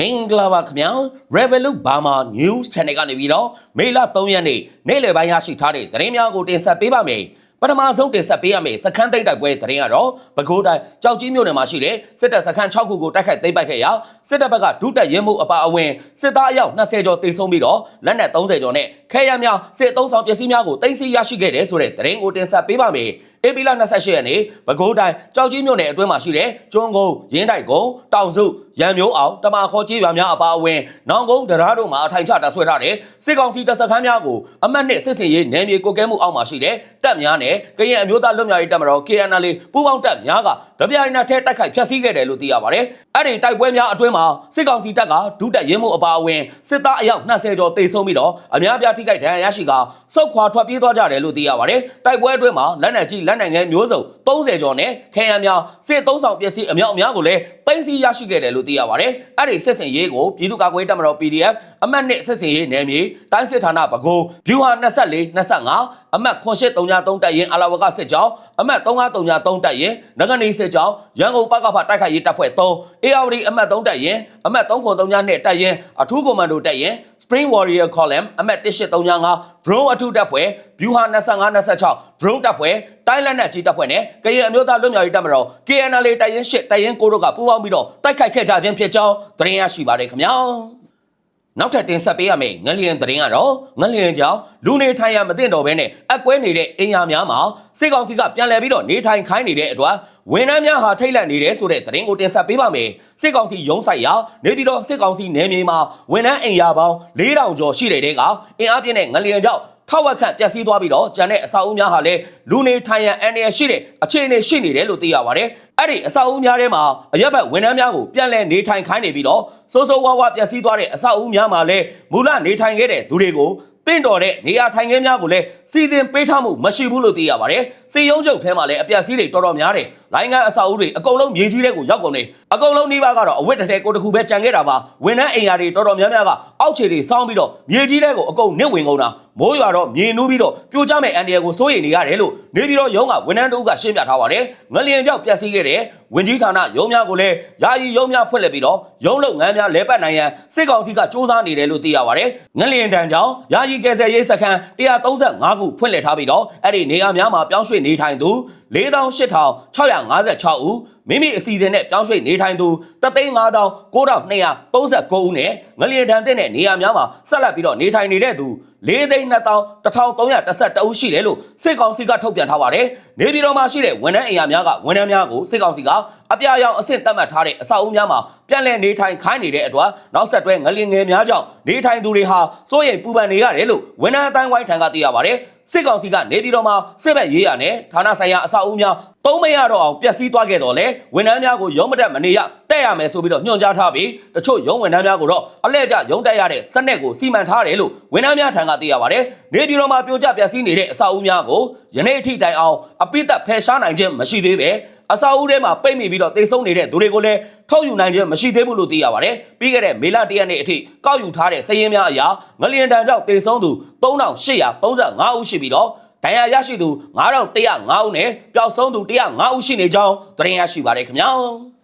မင်္ဂလာပါခင်ဗျာ Revolut Burma News Channel ကနေပြီးတော့မေလ3ရက်နေ့နေ့လယ်ပိုင်းရရှိထားတဲ့သတင်းများကိုတင်ဆက်ပေးပါမယ်ပထမဆုံးတင်ဆက်ပေးရမယ့်စခန်းသိမ်းတိုက်ပွဲသတင်းကတော့ပဲခူးတိုင်းကြောက်ကြီးမြို့နယ်မှာရှိတဲ့စစ်တပ်စခန်း6ခုကိုတိုက်ခိုက်သိမ်းပိုက်ခဲ့ရာစစ်တပ်ဘက်ကဒုတက်ရဲမှုအပါအဝင်စစ်သားအယောက်20ကျော်တိတ်ဆုံးပြီးတော့လက်နက်30ကျော်နဲ့ခဲယမ်းများစစ်အုံဆောင်ပစ္စည်းများကိုတင်စီရရှိခဲ့တယ်ဆိုတဲ့သတင်းကိုတင်ဆက်ပေးပါမယ် ဧပြီလ28ရက်နေ့ပဲခူးတိုင်းကြောက်ကြီးမြို့နယ်အတွင်းမှာရှိတဲ့ကျွန်းကုန်းရင်းတိုက်ကုန်းတောင်စုရံမျိုးအောင်တမာခေါ်ကြီးရွာများအပါအဝင်နောင်ကုန်းတရားတို့မှာအထိုင်ချတပ်ဆွဲထားတဲ့စစ်ကောင်စီတပ်စခန်းများကိုအမတ်နှစ်စစ်စင်ရေးနယ်မြေကိုကဲမှုအောက်မှာရှိတဲ့တပ်များနဲ့ကရင်အမျိုးသားလွတ်မြောက်ရေးတပ်မတော် KNL ပူးပေါင်းတပ်များကတပြိုင်နက်တည်းတိုက်ခိုက်ဖျက်ဆီးခဲ့တယ်လို့သိရပါတယ်။အဲ့ဒီတိုက်ပွဲများအတွင်းမှာစစ်ကောင်စီတပ်ကဒုတပ်ရင်းမှုအပါအဝင်စစ်သားအယောက်20ကျော်တေဆုံးပြီးတော့အများအပြားထိခိုက်ဒဏ်ရာရရှိကစုတ်ခွာထွက်ပြေးသွားကြတယ်လို့သိရပါတယ်။တိုက်ပွဲအတွင်းမှာလက်နက်ကြီးလက်နက်ငယ်မျိုးစုံ30ကျော်နဲ့ခဲယမ်းများစစ်သုံးဆောင်ပစ္စည်းအများအများကိုလည်းသိမ်းဆည်းရရှိခဲ့တယ်လို့သိရပါတယ်။အဲ့ဒီစစ်စင်ရေးကိုပြည်သူ့ကာကွယ်ရေးတပ်မတော် PDF အမှတ်နှစ်စစ်စင်ရေးနယ်မြေတိုင်းစစ်ဌာနပဲခူးဗျူဟာ24 25အမှတ်8333တပ်ရင်အလာဝကစစ်ကြောင်းအမှတ်3533တပ်ရင်နဂနီစစ်ကြောင်းရန်ကုန်ပကဖတိုက်ခိုက်ရေးတပ်ဖွဲ့3 ARD အမှတ်3တပ်ရင်အမှတ်3932တပ်ရင်အထူးကွန်မန်ဒိုတပ်ရင် Spring Warrior Column အမှတ်1835 Drone အထူးတပ်ဖွဲ့ View 25 26 Drone တပ်ဖွဲ့တိုင်းလက်နက်ကြီးတပ်ဖွဲ့နဲ့ကရင်အမျိုးသားလွတ်မြောက်ရေးတပ်မတော် KNL တပ်ရင်8တပ်ရင်9တို့ကပူးပေါင်းပြီးတော့တိုက်ခိုက်ခဲ့ကြခြင်းဖြစ်ကြောင်းသတင်းရရှိပါတယ်ခင်ဗျာနောက်ထပ်တင်ဆက်ပေးရမယ့်ငလျင်သတင်းကတော့ငလျင်ကြောင့်လူနေထိုင်ရမသိတော့ဘဲနဲ့အကွဲနေတဲ့အင်အားများမှာစစ်ကောင်စီကပြန်လည်ပြီးတော့နေထိုင်ခိုင်းနေတဲ့အတွက် ဝန်ထမ်းများဟာထိတ်လန့်နေတယ်ဆိုတဲ့သတင်းကိုတင်ဆက်ပေးပါမယ်စစ်ကောင်စီရုံးဆိုင်ရာနေပြည်တော်စစ်ကောင်စီနယ်မြေမှာဝန်ထမ်းအင်အားပေါင်း4000ကျော်ရှိတဲ့တဲကအင်အားပြည့်တဲ့ငလျင်ကြောင့်ထောက်ဝက်ခန့်ပျက်စီးသွားပြီးတော့ကျန်တဲ့အဆောက်အဦများဟာလည်းလူနေထိုင်ရန်အန္တရာယ်ရှိတဲ့အခြေအနေရှိနေတယ်လို့သိရပါတယ်။အဲ့ဒီအဆောက်အဦများထဲမှာအရက်ဘက်ဝန်ထမ်းများကိုပြန်လည်နေထိုင်ခိုင်းနေပြီးတော့စိုးစိုးဝါးဝါပျက်စီးသွားတဲ့အဆောက်အဦများမှာလည်းမူလနေထိုင်ခဲ့တဲ့သူတွေကို တင့်တော်တဲ့နေရာထိုင်ခင်းများကိုလည်းစီစဉ်ပေးထားမှုမရှိဘူးလို့သိရပါတယ်။စီယုံချုပ်ထဲမှာလည်းအပျက်စီးတွေတော်တော်များတယ်။လိုင်းကအဆောက်အဦတွေအကုန်လုံးမြေကြီးတဲ့ကိုရောက်ကုန်နေ။အကုန်လုံးနှိပါကတော့အဝတ်တစ်ထည်ကိုတစ်ခုပဲကြံခဲ့တာပါ။ဝန်ထမ်းအိမ်ယာတွေတော်တော်များများကအောက်ခြေတွေစောင်းပြီးတော့မြေကြီးတဲ့ကိုအကုန်နစ်ဝင်ကုန်တာ။ မိုးရွာတော့မြေနူးပြီးတော့ပြိုကျမဲ့အန်ဒီယယ်ကိုစိုးရိမ်နေရတယ်လို့နေပြီးတော့ရုံးကဝန်ထမ်းတို့ကရှင်းပြထားပါတယ်။ငလျင်ကြောင့်ပျက်စီးခဲ့တဲ့ဝင်ကြီးဌာနရုံးများကိုလည်းယာယီရုံးများဖွင့်လှစ်ပြီးတော့ရုံးလုပ်ငန်းများလဲပတ်နိုင်ရန်စစ်ကောင်စီကစ조사နေတယ်လို့သိရပါတယ်။ငလျင်တန်ကြောင့်ယာယီကယ်ဆယ်ရေးစခန်း135ခုဖွင့်လှစ်ထားပြီးတော့အဲ့ဒီနေရာများမှာပြောင်းရွှေ့နေထိုင်သူ 48,656ဦးမိမိအစီအစဉ်နဲ့ပြောင်းရွှေ့နေထိုင်သူ3,59,239ဦးနဲ့ငလျင်တန်တဲ့နေရာများမှာဆက်လက်ပြီးတော့နေထိုင်နေတဲ့သူ4,2,1312ဦးရှိတယ်လို့စစ်ကောင်စီကထုတ်ပြန်ထားပါတယ်။နေပြည်တော်မှာရှိတဲ့ဝန်ထမ်းအိမ်ယာများကဝန်ထမ်းများကိုစစ်ကောင်စီကအပြာရောင်အဆင့်သတ်မှတ်ထားတဲ့အဆောက်အဦများမှာပြန်လည်နေထိုင်ခိုင်းနေတဲ့အတွက်နောက်ဆက်တွဲငလျင်ငယ်များကြောင့်နေထိုင်သူတွေဟာစိုးရိမ်ပူပန်နေရတယ်လို့ဝန်ထမ်းအတိုင်းဝိုင်းထံကသိရပါတယ်။ စစ်ကောင်စီကနေပြည်တော်မှာစစ်ဘက်ရေးရနဲ့ဌာနဆိုင်ရာအဆောက်အဦများသုံးမရတော့အောင်ပျက်စီးသွားခဲ့တော့လေဝန်ထမ်းများကိုရုံးမတက်မနေရတက်ရမယ်ဆိုပြီးတော့ညွှန်ကြားထားပြီးတချို့ရုံးဝန်ထမ်းများကိုတော့အလဲကျရုံးတက်ရတဲ့စနစ်ကိုစီမံထားတယ်လို့ဝန်ထမ်းများထံကသိရပါတယ်။နေပြည်တော်မှာပြိုကျပျက်စီးနေတဲ့အဆောက်အဦများကိုယနေ့အထိတိုင်အောင်အပိသက်ဖယ်ရှားနိုင်ခြင်းမရှိသေးပဲ အစာအုပ်ထဲမှာပိတ်မိပြီးတော့တိတ်ဆုံးနေတဲ့သူတွေကိုလည်းထုတ်ယူနိုင်ခြင်းမရှိသေးဘူးလို့သိရပါတယ်။ပြီးခဲ့တဲ့မေလ၁ရက်နေ့အထိကောက်ယူထားတဲ့စည်ရင်းများအရာငလျင်တန်ကြောင့်တိတ်ဆုံးသူ3835ဦးရှိပြီးတော့ဒဏ်ရာရရှိသူ9105ဦးနဲ့ပျောက်ဆုံးသူ105ဦးရှိနေကြောင်းသတင်းရရှိပါတယ်ခင်ဗျာ။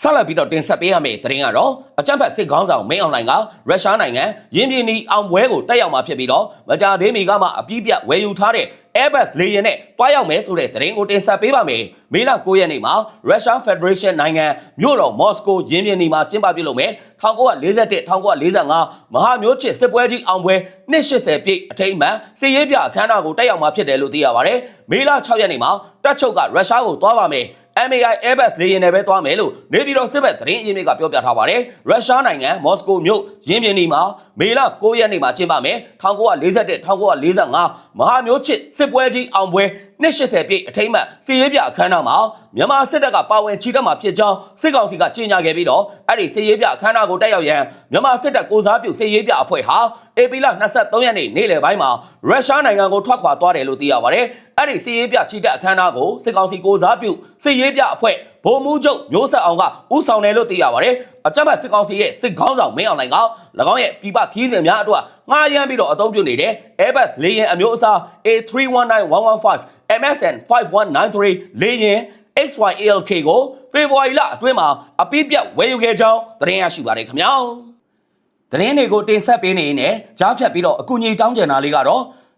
ဆက်လက်ပြီးတော့တင်ဆက်ပေးရမယ့်သတင်းကတော့အကြံဖတ်စစ်ခေါင်းဆောင်မင်းအွန်လိုင်းကရုရှားနိုင်ငံရင်းပြင်းနီအောင်ပွဲကိုတက်ရောက်မှာဖြစ်ပြီးတော့မကြာသေးမီကမှအပြည့်ပြတ်ဝယ်ယူထားတဲ့ Airbus လေယာဉ်နဲ့တွားရောက်မယ်ဆိုတဲ့သတင်းကိုတင်ဆက်ပေးပါမယ်။မေလ9ရက်နေ့မှာ Russian Federation နိုင်ငံမြို့တော်မော်စကိုရင်းပြင်းနီမှာကျင်းပပြုလုပ်မယ်1941 1945မဟာမျိုးချစ်စစ်ပွဲကြီးအောင်ပွဲ280ပြည့်အထိမ်းအမှန်စစ်ရေးပြအခမ်းအနားကိုတက်ရောက်မှာဖြစ်တယ်လို့သိရပါတယ်။မေလ6ရက်နေ့မှာတပ်ချုပ်ကရုရှားကိုတွားပါမယ်။ MAI Airbus လေယာဉ်နဲ့ပဲသွားမယ်လို့နေပြည်တော်စစ်ဘက်သတင်းအရင်းမြစ်ကပြောပြထားပါတယ်။ရုရှားနိုင်ငံမော်စကိုမြို့ရင်းပြင်းနီမှာမေလ9ရက်နေ့မှာကျင်းပမယ်1941 1945မဟာမျိုးချစ်စစ်ပွဲကြီးအောင်ပွဲ280ပြည့်အထိမ်းအမှတ်စီရေးပြအခမ်းအနားမှာမြန်မာစစ်တပ်ကပါဝင်ချီတက်မှာဖြစ်ကြောင်းစစ်ကောင်စီကကြေညာခဲ့ပြီးတော့အဲ့ဒီစီရေးပြအခမ်းအနားကိုတက်ရောက်ရန်မြန်မာစစ်တပ်ကိုစားပြုစီရေးပြအဖွဲ့ဟာအေပီလ23ရက်နေ့နေ့လယ်ပိုင်းမှာရုရှားနိုင်ငံကိုထွက်ခွာသွားတယ်လို့သိရပါတယ်။ အဲ့ဒီစီရေးပြချီတက်အခမ်းအနားကိုစစ်ကောင်စီကိုစားပြုစီရေးပြအဖွဲ့ဗိုလ်မှူးချုပ်မျိုးဆက်အောင်ကဥဆောင်တယ်လို့သိရပါတယ်။အကြမ်းဖက်စစ်ကောင်စီရဲ့စစ်ခေါင်းဆောင်မင်းအောင်လှိုင်က၎င်းရဲ့ပြပခီးစဉ်များအတွက်ငှားရမ်းပြီးတော့အသုံးပြုနေတဲ့ Airbus လေယာဉ်အမျိုးအစား A319115 MSN 5193လေယာဉ် XYALK ကိုဖေဖော်ဝါရီလအတွင်းမှာအပိပြတ်ဝယ်ယူခဲ့ကြောင်းသတင်းရရှိပါတယ်ခင်ဗျာသတင်းတွေကိုတင်ဆက်ပေးနေရင်လည်းကြားဖြတ်ပြီးတော့အကူအညီတောင်းကြတာလေးကတော့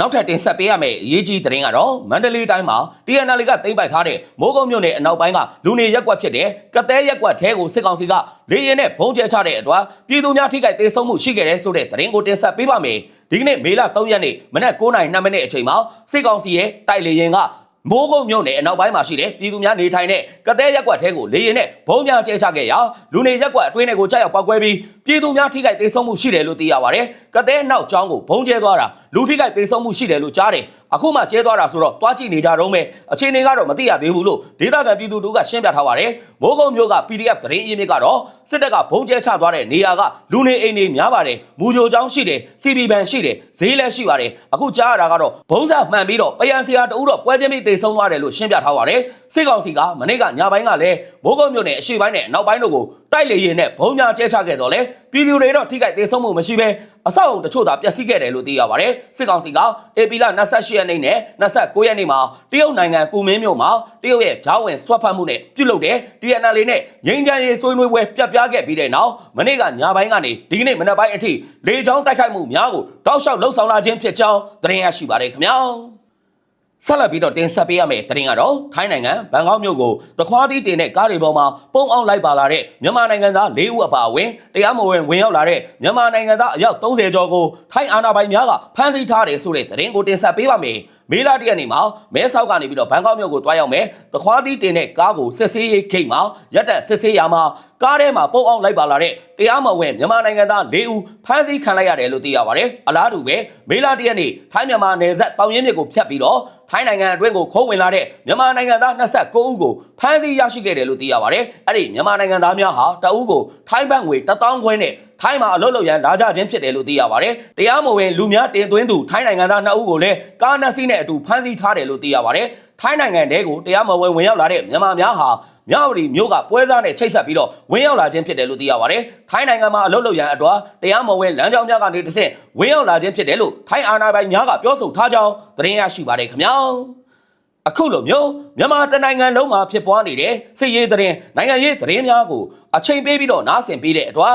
နောက်ထပ်တင်ဆက်ပေးရမယ့်အရေးကြီးသတင်းကတော့မန္တလေးတိုင်းမှာ TNL ကသိမ်းပိုက်ထားတဲ့မိုးကုတ်မြို့နယ်အနောက်ပိုင်းကလူနေရက်ကွက်ဖြစ်တဲ့ကသဲရက်ကွက်ထဲကိုစစ်ကောင်စီကလေရင်နဲ့ဘုံကျဲချတဲ့အတွက်ပြည်သူများထိခိုက်ဒေဆုံးမှုရှိခဲ့တဲ့ဆိုတဲ့သတင်းကိုတင်ဆက်ပေးပါမယ်ဒီကနေ့မေလ3ရက်နေ့မနက်9:02မိနစ်အချိန်မှာစစ်ကောင်စီရဲ့တိုက်လေရင်က မိုးကုတ်မြို့နယ်အနောက်ပိုင်းမှာရှိတဲ့ပြည်သူများနေထိုင်တဲ့ကသဲရက်ကွက်ထဲကိုလေရင်နဲ့ဘုံများကျဲချခဲ့ရာလူနေရက်ကွက်အတွင်းထဲကိုကြောက်ရောက်ပောက်ကွဲပြီးပြည်သူများထိခိုက်ဒေဆုံးမှုရှိတယ်လို့သိရပါတယ်။ကသဲနောက်ကျောင်းကိုဘုံကျဲသွားတာလူထိခိုက်ဒေဆုံးမှုရှိတယ်လို့ကြားတယ်။ အခုမှကျဲသွားတာဆိုတော့တွားကြည့်နေကြတော့မယ်။အခြေအနေကတော့မသိရသေးဘူးလို့ဒေသခံပြည်သူတို့ကရှင်းပြထားပါတယ်။မိုးကုတ်မြို့က PDF သတင်းအရင်းမြစ်ကတော့စစ်တပ်ကဘုံကျဲချသွားတဲ့နေရာကလူနေအိမ်တွေများပါတယ်။မူဂျိုကျောင်းရှိတယ်။ CB ဘန်ရှိတယ်။ဈေးလည်းရှိပါတယ်။အခုကြားရတာကတော့ဘုံစာမှန်ပြီးတော့ပယံစရာတူတော့ပွဲချင်းပြီးတေဆုံးသွားတယ်လို့ရှင်းပြထားပါတယ်။စစ်ကောင်စီကမနေ့ကညပိုင်းကလည်းမိုးကုတ်မြို့နယ်အရှေ့ပိုင်းနဲ့အနောက်ပိုင်းတို့ကိုတိုက်လေရင်နဲ့ဘုံညာကျဲချခဲ့တော့လေပြည်သူတွေတော့ထိခိုက်ဒေဆုံးမှုမရှိဘဲအဆောက်အုံတချို့သာပျက်စီးခဲ့တယ်လို့သိရပါတယ်စစ်ကောင်စီကအေပီလာ28ရက်နေ့နဲ့29ရက်နေ့မှာတရုတ်နိုင်ငံကူမင်းမြို့မှာတရုတ်ရဲ့ဂျားဝင်ဆွတ်ဖတ်မှုနဲ့ပြုလုပ်တဲ့ DNL နဲ့ငိမ့်ချမ်းရေးဆွေးနွေးပွဲပြတ်ပြားခဲ့ပြီးတဲ့နောက်မနေ့ကညပိုင်းကနေဒီကနေ့မနက်ပိုင်းအထိလေကြောင်းတိုက်ခိုက်မှုများကိုတောက်လျှောက်လှုပ်ဆောင်လာခြင်းဖြစ်ကြောင်းသတင်းရရှိပါတယ်ခင်ဗျာ ဆက်လက်ပြီးတော့တင်ဆက်ပေးရမယ့်သတင်းကတော့ထိုင်းနိုင်ငံဘန်ကောက်မြို့ကိုသခွားသီးတင်တဲ့ကားတွေပေါ်မှာပုံအောင်လိုက်ပါလာတဲ့မြန်မာနိုင်ငံသား၄ဦးအပါအဝင်တရားမဝင်ဝင်ရောက်လာတဲ့မြန်မာနိုင်ငံသားအယောက်30ကျော်ကိုထိုင်းအာဏာပိုင်များကဖမ်းဆီးထားတယ်ဆိုတဲ့သတင်းကိုတင်ဆက်ပေးပါမယ်။ မေလတရက်နေ့မှာမဲဆောက်ကနေပြီးတော့ဘန်ကောက်မြို့ကိုတွားရောက်မယ်။သခွားသီးတင်တဲ့ကားကိုစစ်ဆေးရေးဂိတ်မှာရက်တက်စစ်ဆေးရမှာကားထဲမှာပုံအောင်လိုက်ပါလာတဲ့တရားမဝင်မြန်မာနိုင်ငံသား၄ဦးဖမ်းဆီးခံလိုက်ရတယ်လို့သိရပါတယ်။အလားတူပဲမေလတရက်နေ့ထိုင်းမြန်မာနယ်စပ်တောင်ရင်မြစ်ကိုဖြတ်ပြီးတော့ထိုင်းနိုင်ငံအတွင်းကိုခိုးဝင်လာတဲ့မြန်မာနိုင်ငံသား29ဦးကိုဖမ်းဆီးရရှိခဲ့တယ်လို့သိရပါတယ်။အဲ့ဒီမြန်မာနိုင်ငံသားများဟာတအူးကိုထိုင်းဘတ်ငွေ1000ခွဲနဲ့ ထိုင်းမှာအလုပ်လုပ်ရန်လာကြခြင်းဖြစ်တယ်လို့သိရပါတယ်။တရားမဝင်လူများတင်သွင်းသူထိုင်းနိုင်ငံသား2ဦးကိုလည်းကားနှစ်စီးနဲ့အတူဖမ်းဆီးထားတယ်လို့သိရပါတယ်။ထိုင်းနိုင်ငံတဲကိုတရားမဝင်ဝင်ရောက်လာတဲ့မြန်မာများဟာမြဝတီမြို့ကပွဲစားနဲ့ချိတ်ဆက်ပြီးတော့ဝင်ရောက်လာခြင်းဖြစ်တယ်လို့သိရပါတယ်။ထိုင်းနိုင်ငံမှာအလုပ်လုပ်ရန်အတွက်တရားမဝင်လမ်းကြောင်းများကနေတစ်ဆင့်ဝင်ရောက်လာခြင်းဖြစ်တယ်လို့ထိုင်းအာဏာပိုင်များကပြောဆိုထားကြောင်းသတင်းရရှိပါတယ်ခင်ဗျာ။အခုလိုမျိုးမြန်မာတနိုင်ငံလုံးမှာဖြစ်ပွားနေတဲ့စစ်ရေးသတင်းနိုင်ငံရေးသတင်းများကိုအချိန်ပေးပြီးတော့နားဆင်ပေးတဲ့အတွက်